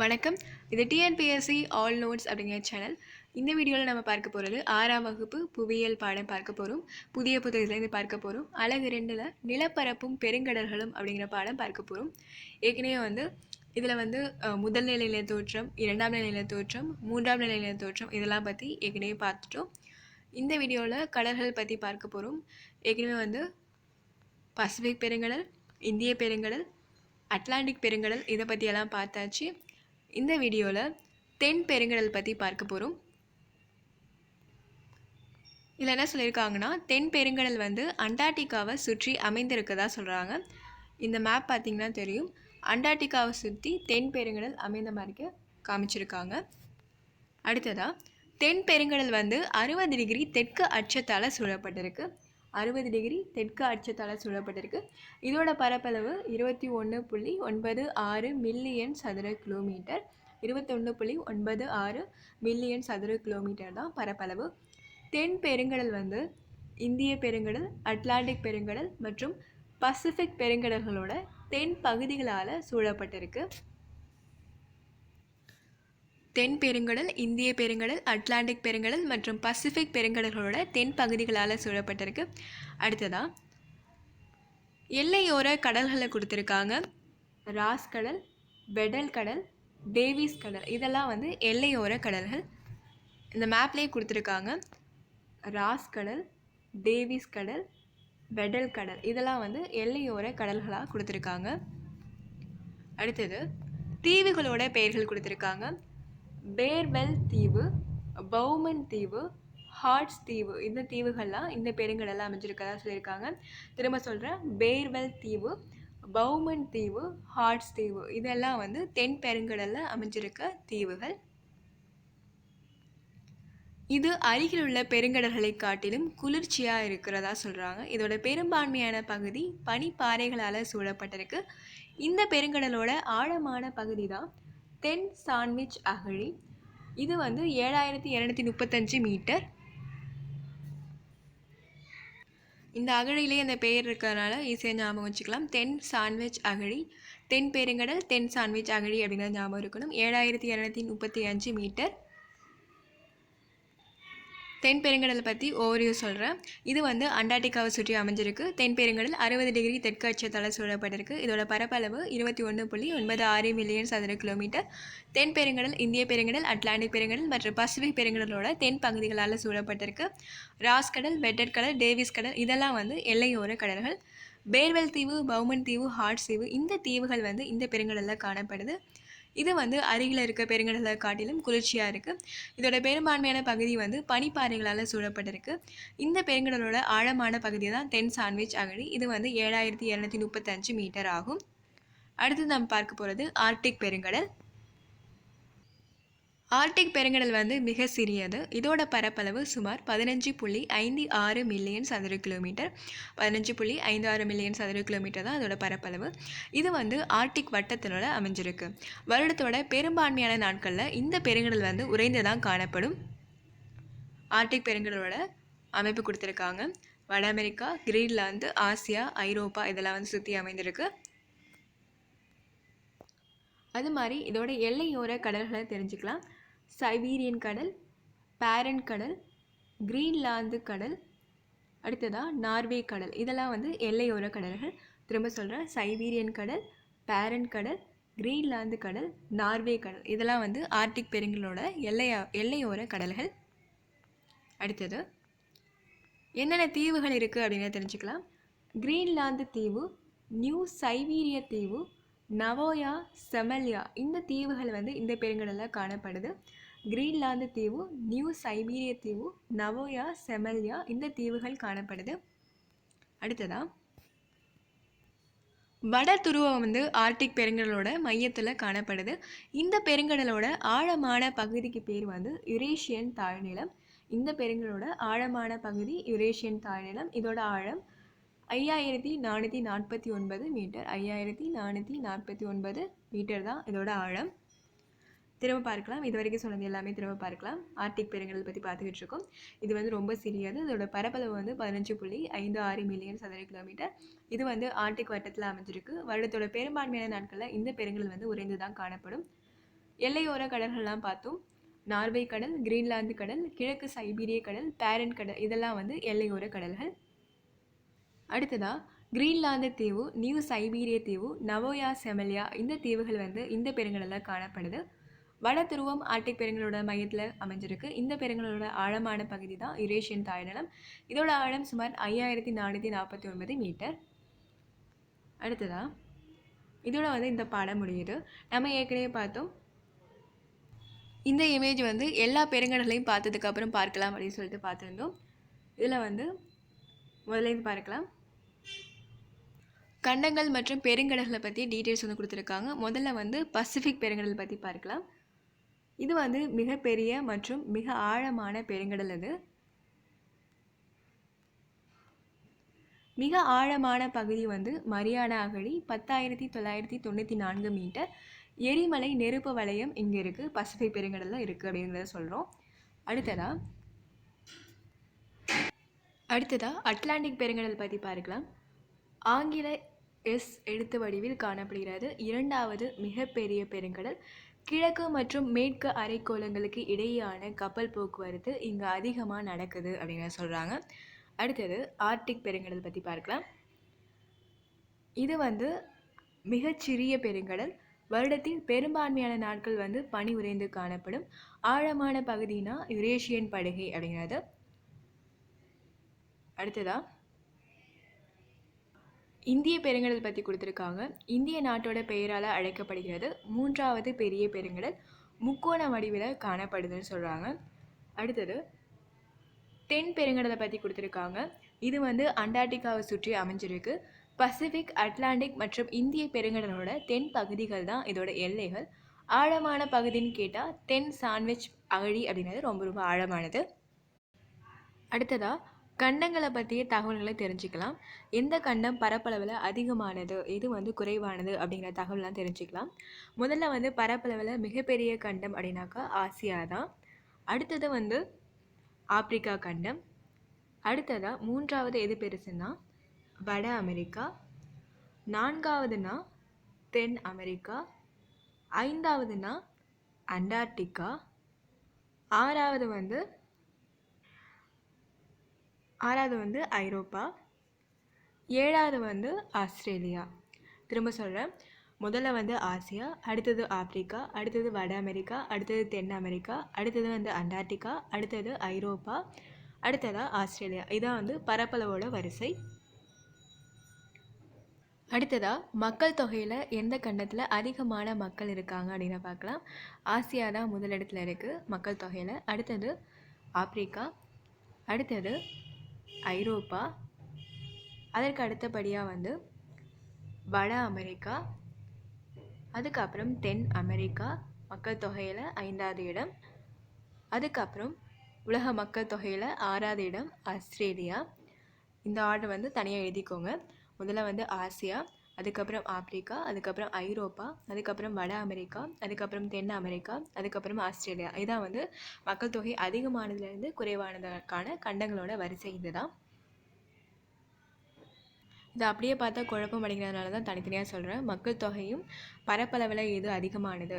வணக்கம். இது TNPSC all notes அப்படிங்கிற சேனல் இந்த வீடியோவில் நம்ம பார்க்க போகிறது ஆறாம் வகுப்பு புவியியல் பாடம் பார்க்க போகிறோம் புதிய புத்தகத்துலேருந்து பார்க்க போகிறோம் அழகு ரெண்டில் நிலப்பரப்பும் பெருங்கடல்களும் அப்படிங்கிற பாடம் பார்க்க போகிறோம் ஏற்கனவே வந்து இதில் வந்து முதல் நிலையில தோற்றம் இரண்டாம் நிலையில தோற்றம் மூன்றாம் நிலையில தோற்றம் இதெல்லாம் பற்றி ஏற்கனவே பார்த்துட்டோம். இந்த வீடியோவில் கடல்கள் பற்றி பார்க்க போகிறோம் ஏற்கனவே வந்து பசிபிக் பெருங்கடல் இந்திய பெருங்கடல் அட்லாண்டிக் பெருங்கடல் இதை பற்றியெல்லாம் பார்த்தாச்சு. இந்த வீடியோவில் தென் பெருங்கடல் பற்றி பார்க்க போகிறோம் இதில் என்ன சொல்லியிருக்காங்கன்னா தென் பெருங்கடல் வந்து அண்டார்டிகாவை சுற்றி அமைந்திருக்கதா சொல்கிறாங்க இந்த மேப் பார்த்திங்கன்னா தெரியும். அண்டார்டிகாவை சுற்றி தென் பெருங்கடல் அமைந்த மாதிரி காமிச்சிருக்காங்க. அடுத்ததாக தென் பெருங்கடல் வந்து அறுபது டிகிரி தெற்கு அச்சத்தால் சூழப்பட்டிருக்கு. அறுபது டிகிரி தெற்கு அச்சத்தால் சூழப்பட்டிருக்கு. இதோட பரப்பளவு இருபத்தி ஒன்று புள்ளி ஒன்பது ஆறு மில்லியன் சதுர கிலோமீட்டர். இருபத்தொன்று புள்ளி ஒன்பது ஆறு மில்லியன் சதுர கிலோமீட்டர் தான் பரப்பளவு. தென் பெருங்கடல் வந்து இந்திய பெருங்கடல் அட்லாண்டிக் பெருங்கடல் மற்றும் பசிபிக் பெருங்கடல்களோட தென் பகுதிகளால் சூழப்பட்டிருக்கு. தென் பெருங்கடல் இந்திய பெருங்கடல் அட்லாண்டிக் பெருங்கடல் மற்றும் பசிபிக் பெருங்கடல்களோட தென் பகுதிகளால் சூழப்பட்டிருக்கு. அடுத்ததா எல்லையோர கடல்களை கொடுத்துருக்காங்க. ராஸ் கடல் பெடல் கடல் டேவிஸ் கடல் இதெல்லாம் வந்து எல்லையோர கடல்கள். இந்த மேப்லேயே கொடுத்துருக்காங்க. ராஸ் கடல் டேவிஸ் கடல் பெடல் கடல் இதெல்லாம் வந்து எல்லையோர கடல்களாக கொடுத்துருக்காங்க. அடுத்தது தீவுகளோட பெயர்கள் கொடுத்துருக்காங்க. பேர்வெல் தீவு பௌமன் தீவு ஹார்ட்ஸ் தீவு இந்த தீவுகள்லாம் இந்த பெருங்கடலில் அமைஞ்சிருக்கதா சொல்லியிருக்காங்க. திரும்ப சொல்கிறேன் பேர்வெல் தீவு பௌமன் தீவு ஹார்ட்ஸ் தீவு இதெல்லாம் வந்து தென் பெருங்கடலில் அமைஞ்சிருக்க தீவுகள். இது அருகில் உள்ள பெருங்கடல்களை காட்டிலும் குளிர்ச்சியாக இருக்கிறதா சொல்கிறாங்க இதோட பெரும்பான்மையான பகுதி பனிப்பாறைகளால் சூழப்பட்டிருக்கு. இந்த பெருங்கடலோட ஆழமான பகுதி தான் தென் சாண்ட்விச் அகழி. இது வந்து ஏழாயிரத்தி இரநூத்தி முப்பத்தஞ்சு மீட்டர். இந்த அகழியிலே அந்த பெயர் இருக்கிறதுனால ஈஸியாக ஞாபகம் வச்சுக்கலாம். தென் சாண்ட்விச் அகழி. தென் பெருங்கடல் தென் சாண்ட்விச் அகழி அப்படின்னா ஞாபகம் இருக்கணும். ஏழாயிரத்தி இரநூத்தி முப்பத்தி அஞ்சு மீட்டர். தென் பெருங்கடலை பற்றி ஓவரியூ சொல்கிறேன் இது வந்து அண்டார்டிகாவை சுற்றி அமைஞ்சிருக்கு. தென் பெருங்கடல் அறுபது டிகிரி தெற்கு சூழப்பட்டிருக்கு. இதோட பரப்பளவு இருபத்தி ஒன்று புள்ளி ஒன்பது ஆறு மில்லியன் சதுர கிலோமீட்டர். தென் பெருங்கடல் இந்திய பெருங்கடல் அட்லாண்டிக் பெருங்கடல் மற்றும் பசிபிக் பெருங்கடலோட தென் பகுதிகளால் சூழப்பட்டிருக்கு. ராஸ் கடல் வெட்டர் கடல் டேவிஸ் கடல் இதெல்லாம் வந்து எல்லையோர கடல்கள். பேர்வெல் தீவு பௌமன் தீவு ஹார்ட் தீவு இந்த தீவுகள் வந்து இந்த பெருங்கடலில் காணப்படுது. இது வந்து அருகில் இருக்க பெருங்கடலை காட்டிலும் குளிர்ச்சியாக இருக்குது இதோட பெரும்பான்மையான பகுதி வந்து பனிப்பாறைகளால் சூழப்பட்டிருக்கு. இந்த பெருங்கடலோட ஆழமான பகுதி தான் தென் சாண்ட்விச் அகழி. இது வந்து ஏழாயிரத்தி இரநூத்தி முப்பத்தஞ்சு மீட்டர் ஆகும். அடுத்து நம்ம பார்க்க போகிறது ஆர்டிக் பெருங்கடல். ஆர்டிக் பெருங்கடல் வந்து மிக சிறியது. இதோட பரப்பளவு சுமார் பதினஞ்சு புள்ளி ஐந்து ஆறு மில்லியன் சதுர கிலோமீட்டர். பதினஞ்சு புள்ளி ஐந்து ஆறு மில்லியன் சதுர கிலோமீட்டர் தான் அதோட பரப்பளவு. இது வந்து ஆர்டிக் வட்டத்தினோட அமைஞ்சிருக்கு. வருடத்தோட பெரும்பான்மையான நாட்களில் இந்த பெருங்கடல் வந்து உறைந்து தான் காணப்படும். ஆர்டிக் பெருங்கடலோட அமைப்பு கொடுத்துருக்காங்க. வட அமெரிக்கா கிரீன்லாந்து ஆசியா ஐரோப்பா இதெல்லாம் வந்து சுற்றி அமைந்திருக்கு. அது மாதிரி இதோட எல்லையோர கடல்களை தெரிஞ்சுக்கலாம். சைபீரியன் கடல் பேரன் கடல் கிரீன்லாந்து கடல் அடுத்ததாக நார்வே கடல். இதெல்லாம் வந்து எல்லையோர கடல்கள். திரும்ப சொல்கிறேன் சைபீரியன் கடல் பேரன் கடல் கிரீன்லாந்து கடல் நார்வே கடல். இதெல்லாம் வந்து ஆர்டிக் பெருங்கலோட எல்லையா எல்லையோர கடல்கள். அடுத்தது என்னென்ன தீவுகள் இருக்குது அப்படின்னு தெரிஞ்சுக்கலாம். கிரீன்லாந்து தீவு நியூ சைபீரிய தீவு நவோயா செமல்யா. இந்த தீவுகள் வந்து இந்த பெருங்கடலில் காணப்படுது. கிரீன்லாந்து தீவு நியூ சைபீரிய தீவு நவோயா செமல்யா இந்த தீவுகள் காணப்படுது. அடுத்ததா வட துருவம் வந்து ஆர்டிக் பெருங்கடலோட மையத்தில் காணப்படுது. இந்த பெருங்கடலோட ஆழமான பகுதிக்கு பேர் வந்து யுரேஷியன் தாழ்நிலம். இந்த பெருங்கடலோட ஆழமான பகுதி யுரேஷியன் தாழ்நிலம். இதோட ஆழம் ஐயாயிரத்தி நானூற்றி நாற்பத்தி ஒன்பது மீட்டர். ஐயாயிரத்தி நானூற்றி நாற்பத்தி ஒன்பது மீட்டர் தான் இதோட ஆழம். திரும்ப பார்க்கலாம். இது வரைக்கும் சொன்னது எல்லாமே திரும்ப பார்க்கலாம். ஆர்டிக் பெருங்கடல் பற்றி பார்த்துக்கிட்டு இருக்கோம் இது வந்து ரொம்ப சிறியது. இதோட பரப்பளவு வந்து பதினஞ்சு புள்ளி ஐந்து ஆறு மில்லியன் சதுர கிலோமீட்டர். இது வந்து ஆர்டிக் வட்டத்தில் அமைஞ்சிருக்கு. வருடத்தோட பெரும்பான்மையான நாட்களில் இந்த பெருங்கல் வந்து உறைந்து தான் காணப்படும். எல்லையோர கடல்கள்லாம் பார்த்தோம். நார்வே கடல் கிரீன்லாந்து கடல் கிழக்கு சைபீரிய கடல் பேரன் கடல் இதெல்லாம் வந்து எல்லையோர கடல்கள். அடுத்ததாக கிரீன்லாந்து தீவு நியூ சைபீரிய தீவு நவோயா செமலியா இந்த தீவுகள் வந்து இந்த பெருங்கடலில் காணப்படுது. வட துருவம் ஆர்டிக் பெருங்கலோட மையத்தில் அமைஞ்சிருக்கு. இந்த பெருங்கலோட ஆழமான பகுதி தான் யுரேஷியன் தாய்நிலம் இதோட ஆழம் சுமார் ஐயாயிரத்தி நானூற்றி நாற்பத்தி ஒன்பது மீட்டர். அடுத்ததா? இதோட வந்து இந்த பாடம் முடியுது. நம்ம ஏற்கனவே பார்த்தோம். இந்த இமேஜ் வந்து எல்லா பெருங்கடலையும் பார்த்ததுக்கப்புறம் பார்க்கலாம் அப்படின்னு சொல்லிட்டு பார்த்துருந்தோம். இதில் வந்து முதலேருந்து பார்க்கலாம். கண்டங்கள் மற்றும் பெருங்கடல்களை பற்றி டீட்டெயில்ஸ் வந்து கொடுத்துருக்காங்க. முதல்ல வந்து பசிஃபிக் பெருங்கடல் பற்றி பார்க்கலாம். இது வந்து மிகப்பெரிய மற்றும் மிக ஆழமான பெருங்கடல் அது. மிக ஆழமான பகுதி வந்து மரியானா அகழி பத்தாயிரத்தி தொள்ளாயிரத்தி தொண்ணூற்றி நான்கு மீட்டர். எரிமலை நெருப்பு வளையம் இங்கே இருக்குது பசிபிக் பெருங்கடலில் இருக்குது அப்படிங்கிறத சொல்கிறோம் அடுத்ததா? அடுத்ததா அட்லாண்டிக் பெருங்கடல் பற்றி பார்க்கலாம். ஆங்கில எஸ் எழுத்து வடிவில் காணப்படுகிறது. இரண்டாவது மிகப்பெரிய பெருங்கடல் கிழக்கு மற்றும் மேற்கு அரைக்கோளங்களுக்கு இடையேயான கப்பல் போக்குவரத்து இங்கே அதிகமாக நடக்குது அப்படின்னு சொல்கிறாங்க அடுத்தது ஆர்டிக் பெருங்கடல் பற்றி பார்க்கலாம். இது வந்து மிகச்சிறிய பெருங்கடல். வருடத்தில் பெரும்பான்மையான நாட்கள் வந்து பனி உறைந்து காணப்படும். ஆழமான பகுதினா யுரேஷியன் படுகை அப்படிங்கிறது. அடுத்ததா இந்திய பெருங்கடல் பற்றி கொடுத்துருக்காங்க. இந்திய நாட்டோட பெயரால் அழைக்கப்படுகிறது. மூன்றாவது பெரிய பெருங்கடல் முக்கோண வடிவில் காணப்படுதுன்னு சொல்கிறாங்க அடுத்தது தென் பெருங்கடலை பற்றி கொடுத்துருக்காங்க. இது வந்து அண்டார்டிகாவை சுற்றி அமைஞ்சிருக்கு. பசிபிக் அட்லாண்டிக் மற்றும் இந்திய பெருங்கடலோட தென் பகுதிகள் தான் இதோட எல்லைகள். ஆழமான பகுதின்னு கேட்டால் தென் சாண்ட்விச் அகழி அப்படிங்கிறது ரொம்ப ரொம்ப ஆழமானது. அடுத்ததாக கண்டங்களை பற்றிய தகவல்களை தெரிஞ்சுக்கலாம். எந்த கண்டம் பரப்பளவில் அதிகமானது எது வந்து குறைவானது அப்படிங்கிற தகவல்லாம் தெரிஞ்சுக்கலாம். முதல்ல வந்து பரப்பளவில் மிகப்பெரிய கண்டம் அப்படின்னாக்கா ஆசியா தான். அடுத்தது வந்து ஆப்பிரிக்கா கண்டம். அடுத்ததாக மூன்றாவது எது பெருசுன்னா வட அமெரிக்கா. நான்காவதுனா தென் அமெரிக்கா. ஐந்தாவதுனா அண்டார்டிகா. ஆறாவது வந்து ஆறாவது வந்து ஐரோப்பா. ஏழாவது வந்து ஆஸ்திரேலியா. திரும்ப சொல்கிறேன் முதல்ல வந்து ஆசியா அடுத்தது ஆப்பிரிக்கா அடுத்தது வட அமெரிக்கா அடுத்தது தென் அமெரிக்கா அடுத்தது வந்து அண்டார்டிகா அடுத்தது ஐரோப்பா அடுத்ததாக ஆஸ்திரேலியா. இதான் வந்து பரப்பளவோட வரிசை. அடுத்ததாக மக்கள் தொகையில் எந்த கண்டத்தில் அதிகமான மக்கள் இருக்காங்க அப்படின்னு பார்க்கலாம். ஆசியா தான் முதலிடத்தில் இருக்குது மக்கள் தொகையில். அடுத்தது ஆப்பிரிக்கா அடுத்தது ஐரோப்பா அதற்கு அடுத்தபடியாக வந்து வட அமெரிக்கா அதுக்கப்புறம் தென் அமெரிக்கா மக்கள் தொகையில் ஐந்தாவது இடம் அதுக்கப்புறம் உலக மக்கள் தொகையில் ஆறாவது இடம் ஆஸ்திரேலியா. இந்த ஆர்டர் வந்து தனியாக எழுதிக்கோங்க. முதல்ல வந்து ஆசியா அதுக்கப்புறம் ஆப்பிரிக்கா அதுக்கப்புறம் ஐரோப்பா அதுக்கப்புறம் வட அமெரிக்கா அதுக்கப்புறம் தென் அமெரிக்கா அதுக்கப்புறம் ஆஸ்திரேலியா. இதான் வந்து மக்கள் தொகை அதிகமானதுலேருந்து குறைவானதற்கான கண்டங்களோட வரிசை இதுதான். இதை அப்படியே பார்த்தா குழப்பம் அடைகிறதுனால தான் தனித்தனியாக சொல்கிறேன் மக்கள் தொகையும் பரப்பளவில் எது அதிகமானது.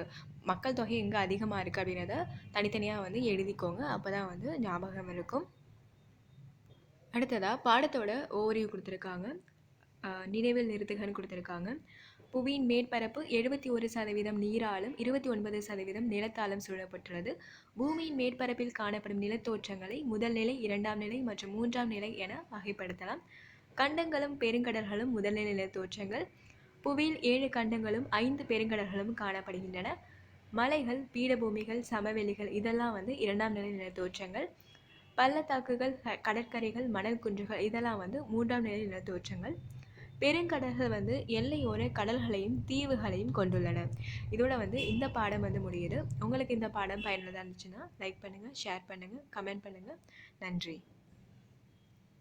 மக்கள் தொகை எங்கே அதிகமாக இருக்குது அப்படின்றத தனித்தனியாக வந்து எழுதிக்கோங்க. அப்போ தான் வந்து ஞாபகம் இருக்கும். அடுத்ததாக பாடத்தோட ஓவரியூ கொடுத்துருக்காங்க. நினைவில் நிறுத்துகன்னு கொடுத்துருக்காங்க. புவியின் மேற்பரப்பு எழுபத்தி ஒரு சதவீதம் நீராலும் இருபத்தி ஒன்பது சதவீதம் நிலத்தாலும் சூழப்பட்டுள்ளது. பூமியின் மேற்பரப்பில் காணப்படும் நிலத்தோற்றங்களை முதல் நிலை இரண்டாம் நிலை மற்றும் மூன்றாம் நிலை என வகைப்படுத்தலாம். கண்டங்களும் பெருங்கடல்களும் முதல்நிலை நிலத்தோற்றங்கள். புவியில் ஏழு கண்டங்களும் ஐந்து பெருங்கடல்களும் காணப்படுகின்றன. மலைகள் பீடபூமிகள் சமவெளிகள் இதெல்லாம் வந்து இரண்டாம் நிலை நிலத்தோற்றங்கள். பள்ளத்தாக்குகள் கடற்கரைகள் மணல் குன்றுகள் இதெல்லாம் வந்து மூன்றாம் நிலை நிலத்தோற்றங்கள். பெருங்கடல்கள் வந்து எல்லையோர கடல்களையும் தீவுகளையும் கொண்டுள்ளன. இதோட வந்து இந்த பாடம் வந்து முடியுது. உங்களுக்கு இந்த பாடம் பயனுள்ளதாக இருந்துச்சுன்னா லைக் பண்ணுங்கள் ஷேர் பண்ணுங்கள் கமெண்ட் பண்ணுங்கள் நன்றி.